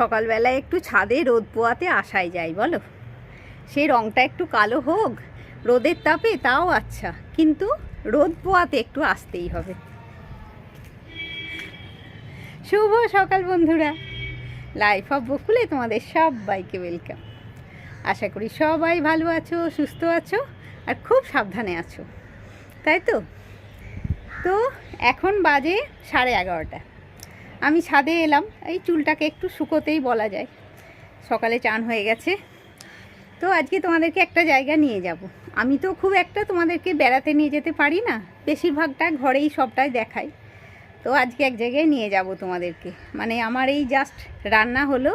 সকালবেলায় একটু ছাদে রোদ পোয়াতে আসাই যায় বলো? সেই রঙটা একটু কালো হোক, রোদের তাপে তাও আচ্ছা কিন্তু রোদ পোয়াতে একটু আসতেই হবে। শুভ সকাল বন্ধুরা। লাইফ অফ বকুলে তোমাদের সবাইকে ওয়েলকাম আশা করি সবাই ভালো আছো, সুস্থ আছো, আর খুব সাবধানে আছো। তাই তো? তো এখন বাজে সাড়ে এগারোটা। আমি ছাদে এলাম, এই চুলটাকে একটু শুকোতেই বলা যায়। সকালে চান হয়ে গেছে। তো আজকে তোমাদেরকে একটা জায়গা নিয়ে যাব। আমি তো খুব একটা তোমাদেরকে বেড়াতে নিয়ে যেতে পারি না, বেশিরভাগটা ঘরেই সবটাই দেখাই। তো আজকে এক জায়গায় নিয়ে যাব তোমাদেরকে। মানে আমার এই জাস্ট রান্না হলো,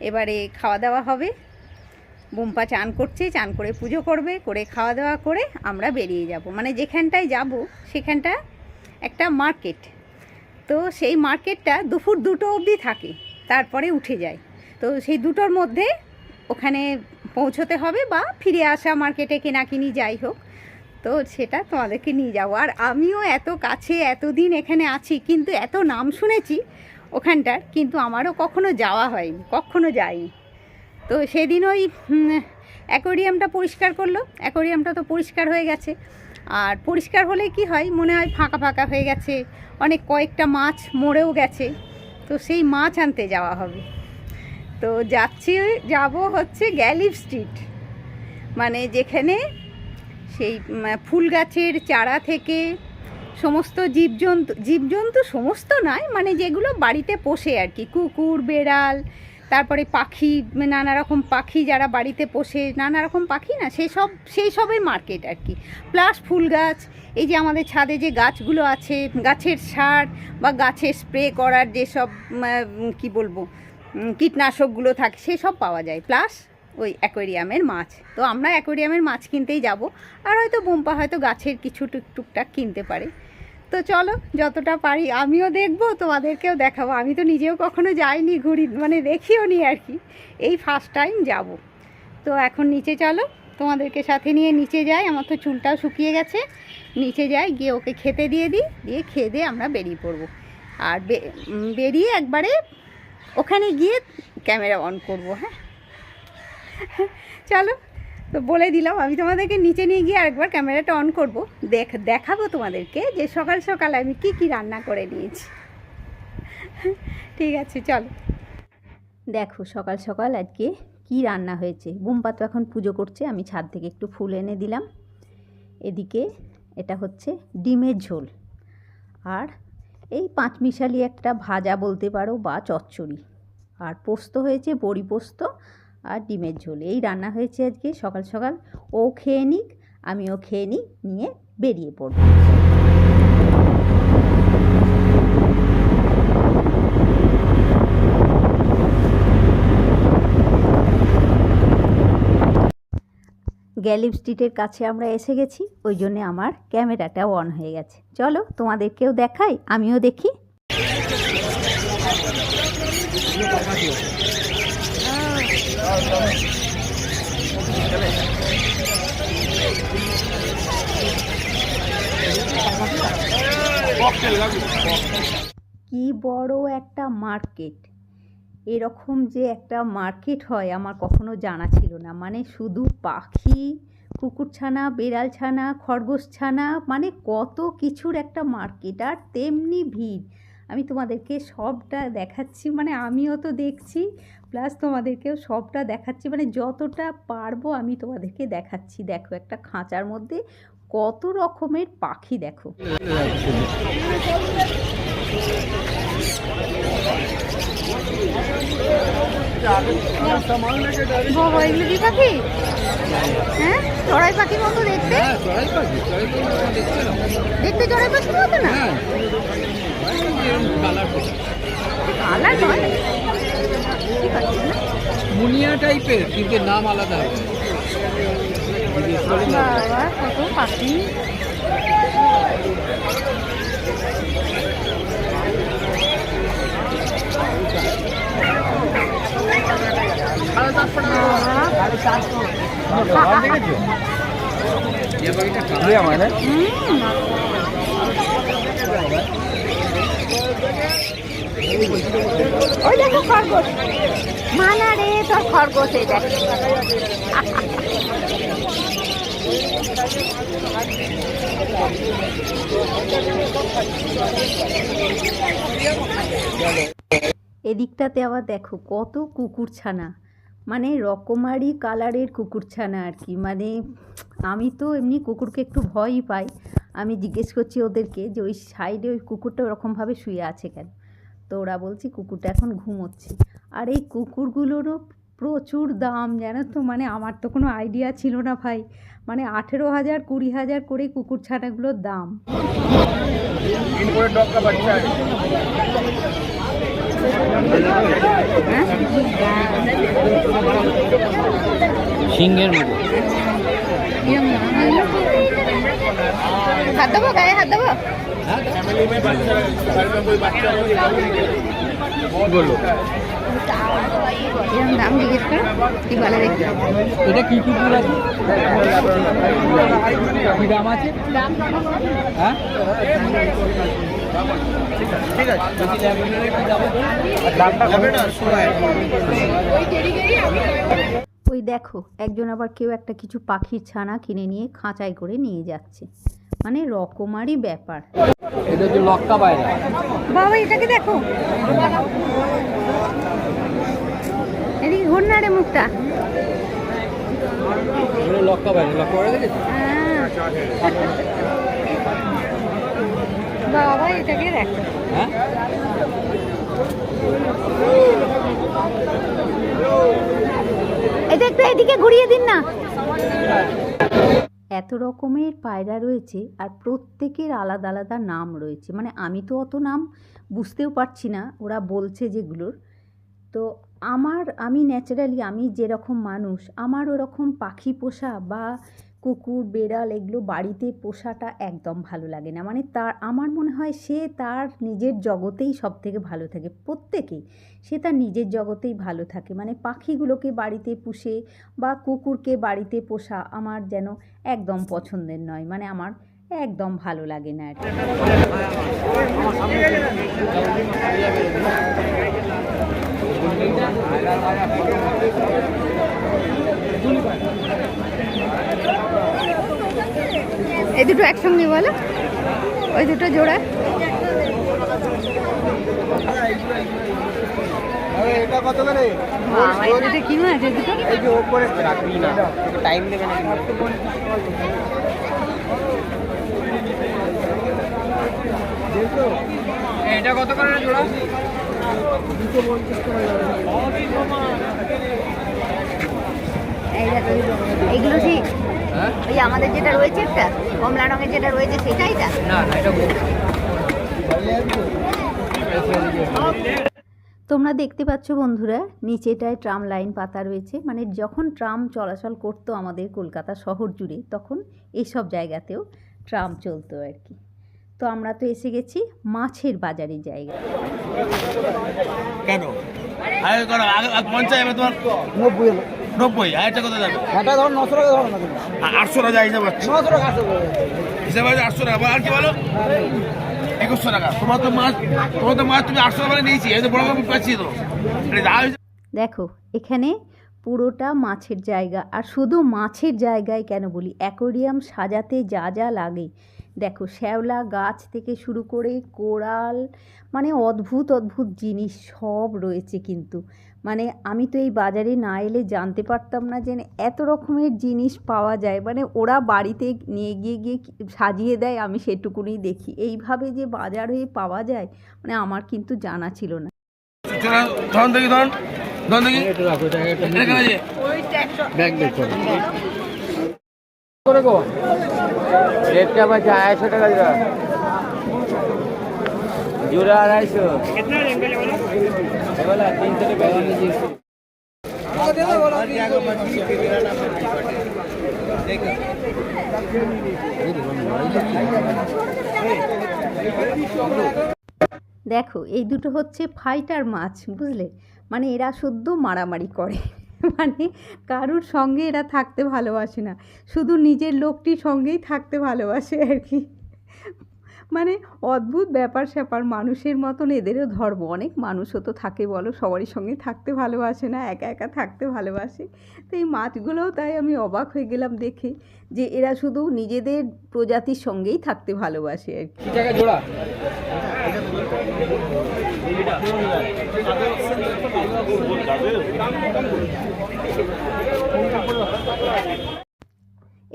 এবারে খাওয়া দাওয়া হবে। বোম্পা চান করছে, চান করে পুজো করবে, করে খাওয়া দাওয়া করে আমরা বেরিয়ে যাব। মানে যেখানটায় যাব, সেখানটা একটা মার্কেট। তো সেই মার্কেটটা দুপুর দুটো অবধি থাকে, তারপরে উঠে যায়। তো সেই দুটোর মধ্যে ওখানে পৌঁছতে হবে বা ফিরে আসা মার্কেটে কেনাকিনি যাই হোক। তো সেটা তোমাদেরকে নিয়ে যাব। আর আমিও এত কাছে এতদিন এখানে আছি, কিন্তু এত নাম শুনেছি ওখানটার, কিন্তু আমারও কখনো যাওয়া হয়নি, কখনো যাইনি। তো সেদিন ওই অ্যাকোরিয়ামটা পরিষ্কার করল, অ্যাকোরিয়ামটা তো পরিষ্কার হয়ে গেছে। আর পরিষ্কার হলে কি হয়? মনে হয় ফাঁকা ফাঁকা হয়ে গেছে। অনেক কয়েকটা মাছ মরেও গেছে। তো সেই মাছ আনতে যাওয়া হবে। তো যাচ্ছি, যাব হচ্ছে গ্যালিভ স্ট্রিট। মানে যেখানে সেই ফুল গাছের চারা থেকে সমস্ত জীবজন্তু জীবজন্তু সমস্ত নয় মানে যেগুলো বাড়িতে পোষে আর কি। কুকুর, বেড়াল তারপরে পাখি, নানা রকম পাখি যারা বাড়িতে পোষে, নানা রকম পাখি না সেই সব সেই সবের মার্কেট আর কি। প্লাস ফুল গাছ, এই যে আমাদের ছাদে যে গাছগুলো আছে, গাছের সার বা গাছের স্প্রে করার যেসব কি বলব কীটনাশকগুলো থাকে সেসব পাওয়া যায়। প্লাস ওই অ্যাকোয়ারিয়ামের মাছ। তো আমরা অ্যাকোয়ারিয়ামের মাছ কিনতেই যাব। আর হয়তো বোম্পা হয়তো গাছের কিছু টুক টুকটাক কিনতে পারে। তো চলো, যতটা পারি আমিও দেখব, তোমাদেরকেও দেখাবো। আমি তো নিজেও কখনো যাইনি, ঘুরি মানে দেখিও নি আর কি। এই ফার্স্ট টাইম যাব। তো এখন নিচে চলো, তোমাদেরকে সাথে নিয়ে নিচে যাই। আমার তো চুলটাও শুকিয়ে গেছে। নিচে যাই, গিয়ে ওকে খেতে দিয়ে দিই। দিয়ে খেয়ে দিয়ে আমরা বেরিয়ে পড়ব। আর বেরিয়ে একবারে ওখানে গিয়ে ক্যামেরা অন করব হ্যাঁ? চলো তো বলে দিলাম, আমি তোমাদেরকে নিচে নিয়ে গিয়ে আরেকবার ক্যামেরাটা অন করব। দেখ, দেখাবো তোমাদেরকে যে সকাল সকাল আমি কি কি রান্না করে নিয়েছি। ঠিক আছে, চলো। দেখো, সকাল সকাল আজকে কি রান্না হয়েছে। বুম্পা তো এখন পুজো করছে, আমি ছাদ থেকে একটু ফুল এনে দিলাম। এদিকে এটা হচ্ছে ডিমের ঝোল। আর এই পাঁচমিশালি একটা ভাজা বলতে পারো বা চচ্চড়ি। আর পোস্ত হয়েছে, বড়ি পোস্ত আর ডিমের ঝোল। এই রান্না হয়েছে আজকে সকাল সকাল। ও খেয়ে নিক, আমিও খেয়ে নিই, নিয়ে বেরিয়ে পড়ব। গ্যালিপ স্ট্রিটের কাছে আমরা এসে গেছি, ওই জন্যে আমার ক্যামেরাটাও অন হয়ে গেছে। চলো তোমাদেরকেও দেখাই, আমিও দেখি। কি বড় একটা মার্কেট। এরকম যে একটা মার্কেট হয় আমার কখনো জানা ছিল না। মানে শুধু পাখি, কুকুরছানা, বেড়ালছানা, খরগোশছানা মানে কত কিছুর একটা মার্কেট। আর তেমনি ভিড়। আমি তোমাদেরকে সবটা দেখাচ্ছি মানে আমিও তো দেখছি প্লাস তোমাদেরকেও সবটা দেখাচ্ছি মানে যতটা পারব আমি তোমাদেরকে দেখাচ্ছি। দেখো একটা খাঁচার মধ্যে কত রকমের পাখি দেখো। বাবা এগুলো কি পাখি? হ্যাঁ? চড়াই পাখির মতো দেখতে? দেখতে। চড়াই পাখির মতো না? কালার নয়। ঠিক আছে না মুনিয়া টাইপের কিন্তু নাম আলাদা। হবে কত পাখি মানে ওই দেখো খরগোশ। মানা রে, তোর খরগোশ এই দেখ। এদিকটাতে আবার দেখো কত কুকুর ছানা। মানে রকমারি কালারের কুকুর ছানা আর কি। মানে আমি তো এমনি কুকুরকে একটু ভয়ই পাই। আমি জিজ্ঞেস করছি ওদেরকে যে ওই সাইডে ওই কুকুরটা ওরকমভাবে শুয়ে আছে কেন? তো ওরা বলছে কুকুরটা এখন ঘুমোচ্ছে। আর এই কুকুরগুলোরও প্রচুর দাম জানো তো? মানে আমার তো কোনো আইডিয়া ছিল না ভাই। মানে আঠেরো হাজার কুড়ি হাজার করে কুকুর ছানাগুলোর দাম। সিংহের মতো? হাত দেবো গায়ে হাত দেবো? দাম জিজ্ঞেস করো বলে এটা কি আছে? কি দাম আছে? হ্যাঁ? ঠিক আছে। দামটা হবে না? ওই দেখো একজন আবার কেউ একটা কিছু পাখির ছানা কিনে নিয়ে খাঁচায় করে নিয়ে যাচ্ছে। মানে রকমারি ব্যাপার। এটা হচ্ছে লক্কা বাইরে বাবা এটাকে দেখো। এদিকে ঘুর না রে মুখটা। লক্কা বাইরে লক্কা বাইরে বাবা এটাকে দেখো। হ্যাঁ? একটু এদিকে ঘুরিয়ে দিন না। এত রকমের পায়রা রয়েছে আর প্রত্যেকের আলাদা আলাদা নাম রয়েছে। মানে আমি তো অত নাম বুঝতেও পারছি না, ওরা বলছে যেগুলোর। তো আমার, আমি ন্যাচারালি আমি যেরকম মানুষ, আমার ওরকম পাখি পোষা বা কুকুর, বেড়াল এগুলো বাড়িতে পোষাটা একদম ভালো লাগে না। মানে তার, আমার মনে হয় সে তার নিজের জগতেই সব থেকে ভালো থাকে। প্রত্যেকেই সে তার নিজের জগতেই ভালো থাকে। মানে পাখিগুলোকে বাড়িতে পুষে বা কুকুরকে বাড়িতে পোষা আমার যেন একদম পছন্দের নয়। মানে আমার একদম ভালো লাগে না আর এই দুটো একসঙ্গে বলো। ওই দুটো জোড়া। এটা কত করে? বাবা এই দুটো কি মাছ এই দুটো? এই যে ওপরে রাখবি না। টাইম দেবে না। এটা কত জোড়া? এইগুলো ঠিক হ্যাঁ ওই আমাদের যেটা রয়েছে একটা কমলা রঙের যেটা রয়েছে সেটাই না না এটা তোমরা দেখতে পাচ্ছ বন্ধুরা নিচেটায় ট্রাম লাইন পাতা রয়েছে। মানে যখন ট্রাম চলাচল করতো আমাদের কলকাতা শহর জুড়ে তখন এইসব জায়গাতেও ট্রাম চলতো আর কি। তো আমরা তো এসে গেছি মাছের বাজারের জায়গা কেন? নব্বই নব্বই আরেকটা কথা যাবে? এটা ধর নশো টাকা ধরো না আটশো টাকা হিসাব আছে। নশো টাকা আছে হিসাব আছে আটশো টাকা। আর কি বলো? একুশশো টাকা। তোমার তো মাছ তোমার তো মাছ তুমি আটশো টাকা নিয়েছি এই তো বড় বড় পাচ্ছি তো দেখো এখানে পুরোটা মাছের জায়গা আর শুধু মাছের জায়গায় কেন বলি অ্যাকোরিয়াম সাজাতে যা যা লাগে। দেখো শ্যাওলা গাছ থেকে শুরু করে কোরাল মানে অদ্ভুত অদ্ভুত জিনিস সব রয়েছে কিন্তু। মানে আমি তো এই বাজারে না এলে জানতে পারতাম না যে এত রকমের জিনিস পাওয়া যায়। মানে ওরা বাড়িতে নিয়ে গিয়ে গিয়ে সাজিয়ে দেয় আমি সেটুকুনি দেখি। এইভাবে যে বাজার হয়ে পাওয়া যায় মানে আমার কিন্তু জানা ছিল না। রেটটা আড়াইশো টাকা জোড়া আড়াইশো। দেখো, এই দুটো হচ্ছে ফাইটার মাছ, বুঝলে? মানে এরা শুদ্ধ মারামারি করে। মানে কারুর সঙ্গে এরা থাকতে ভালোবাসে না। শুধু নিজের লোকটির সঙ্গেই থাকতে ভালোবাসে আর কি। মানে অদ্ভুত ব্যাপার স্যাপার। মানুষের মতন এদেরও ধর্ম। অনেক মানুষও তো থাকে বলো, সবারই সঙ্গে থাকতে ভালোবাসে না, একা একা থাকতে ভালোবাসে। তো এই মাছগুলোও তাই আমি অবাক হয়ে গেলাম দেখে যে এরা শুধু নিজেদের প্রজাতির সঙ্গেই থাকতে ভালোবাসে আর কি। জোড়া?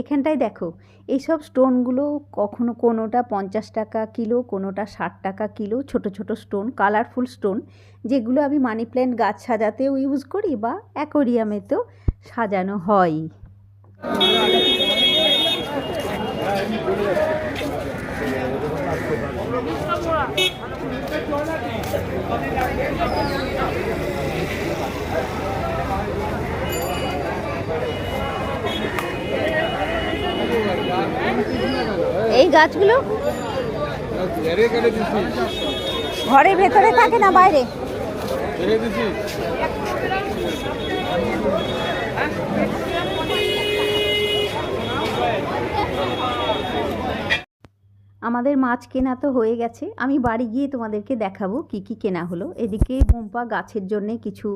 এখানটায় দেখো, এইসব স্টোনগুলো কখনো কোনোটা পঞ্চাশ টাকা কিলো, কোনোটা ষাট টাকা কিলো, ছোট ছোট স্টোন, কালারফুল স্টোন, যেগুলো আমি মানি প্ল্যান্ট গাছ সাজাতেও ইউজ করি বা অ্যাকোরিয়ামেতেও সাজানো হয়। এই গাছগুলো ঘরের ভেতরে থাকে না বাইরে? আমাদের মাছ কেনা তো হয়ে গেছে। আমি বাড়ি গিয়ে তোমাদেরকে দেখাবো কি কি কেনা হলো। এদিকে বোম্পা গাছের জন্যে কিছু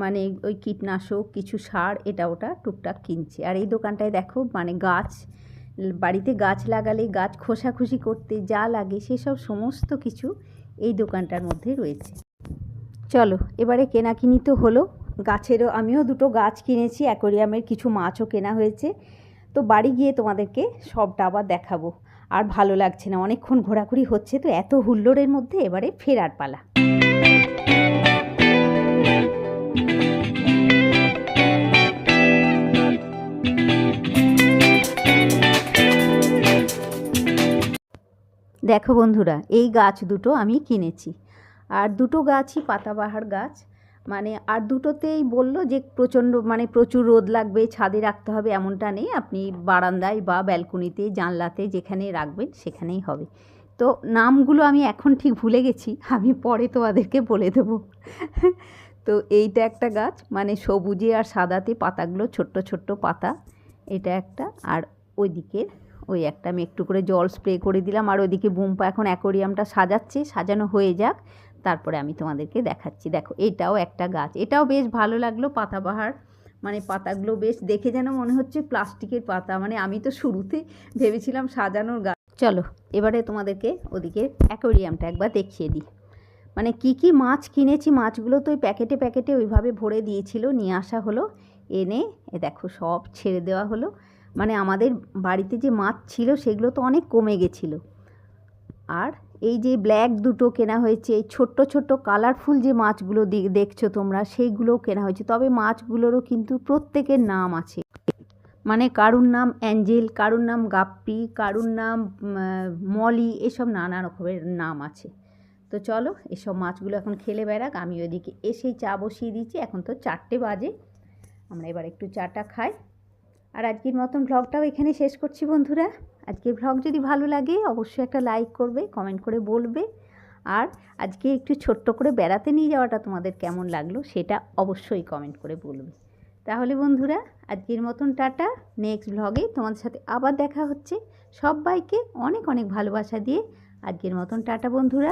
মানে ওই কীটনাশক, কিছু সার, এটা ওটা টুকটাক কিনছে। আর এই দোকানটায় দেখো মানে গাছ বাড়িতে গাছ লাগালে, গাছ খোসাখুশি করতে যা লাগে সেসব সমস্ত কিছু এই দোকানটার মধ্যে রয়েছে। চলো, এবারে কেনাকিনি তো হলো। গাছেরও, আমিও দুটো গাছ কিনেছি, অ্যাকোরিয়ামের কিছু মাছও কেনা হয়েছে। তো বাড়ি গিয়ে তোমাদেরকে সবটা আবার দেখাবো। আর ভালো লাগছে না, অনেকক্ষণ ঘোরাঘুরি হচ্ছে, তো এত হুল্লোড়ের মধ্যে এবারে ফেরার পালা। দেখো বন্ধুরা, এই গাছ দুটো আমি কিনেছি। আর দুটো গাছই পাতাবাহার গাছ। মানে আর দুটোতেই বলল যে, প্রচণ্ড মানে প্রচুর রোদ লাগবে, ছাদে রাখতে হবে, এমনটা নেই। আপনি বারান্দায় বা ব্যালকনিতে, জানলাতে যেখানে রাখবেন, সেখানেই হবে। তো, নামগুলো আমি এখন ঠিক ভুলে গেছি, আমি পরে তোমাদেরকে বলে দেবো। তো, এইটা একটা গাছ মানে সবুজে আর সাদাতে পাতাগুলো, ছোট্ট ছোট্ট পাতা, এটা একটা। আর ওইদিকে ওই একটা আমি একটু করে জল স্প্রে করে দিলাম আর ওইদিকে বুম্পা এখন অ্যাকোরিয়ামটা সাজাচ্ছে, সাজানো হয়ে যাক। তারপরে আমি তোমাদেরকে দেখাচ্ছি। দেখো, এটাও একটা গাছ। এটাও বেশ ভালো লাগল পাতাবাহার। মানে পাতাগুলো বেশ দেখে যেন মনে হচ্ছে প্লাস্টিকের পাতা। মানে আমি তো শুরুতে ভেবেছিলাম সাজানোর গাছ চলো, এবারে তোমাদেরকে ওদিকে অ্যাকোরিয়ামটা একবার দেখিয়ে দিই। মানে কি কি মাছ কিনেছি, মাছগুলো তো ওই প্যাকেটে প্যাকেটে ওইভাবে ভরে দিয়েছিল। নিয়ে আসা হলো, এনে এ দেখো সব ছেড়ে দেওয়া হলো। মানে আমাদের বাড়িতে যে মাছ ছিল সেগুলো তো অনেক কমে গেছিল। আর এই যে ব্ল্যাক দুটো কেনা হয়েছে, এই ছোট্ট ছোট্ট কালারফুল যে মাছগুলো দেখছ তোমরা, সেইগুলোও কেনা হয়েছে। তবে মাছগুলোরও কিন্তু প্রত্যেকের নাম আছে। মানে কারুর নাম অ্যাঞ্জেল, কারুর নাম গাপ্পি, কারুর নাম মলি, এসব নানা রকমের নাম আছে। তো চলো, এসব মাছগুলো এখন খেলে বেড়াক। আমি ওইদিকে এসেই চা বসিয়ে দিচ্ছি। এখন তো চারটে বাজে। আমরা এবার একটু চাটা খাই। আর আজকের মতন ভ্লগটাও এখানে শেষ করছি বন্ধুরা। আজকের ভ্লগ যদি ভালো লাগে, অবশ্যই একটা লাইক করবে কমেন্ট করে বলবে। আর আজকে একটু ছোট্ট করে বেড়াতে নিয়ে যাওয়াটা তোমাদের কেমন লাগল, সেটা অবশ্যই কমেন্ট করে বলবে। তাহলে বন্ধুরা, আজকের মতন টাটা। নেক্সট ভ্লগে তোমাদের সাথে আবার দেখা হচ্ছে। সবাইকে অনেক অনেক ভালোবাসা দিয়ে আজকের মতন টাটা বন্ধুরা।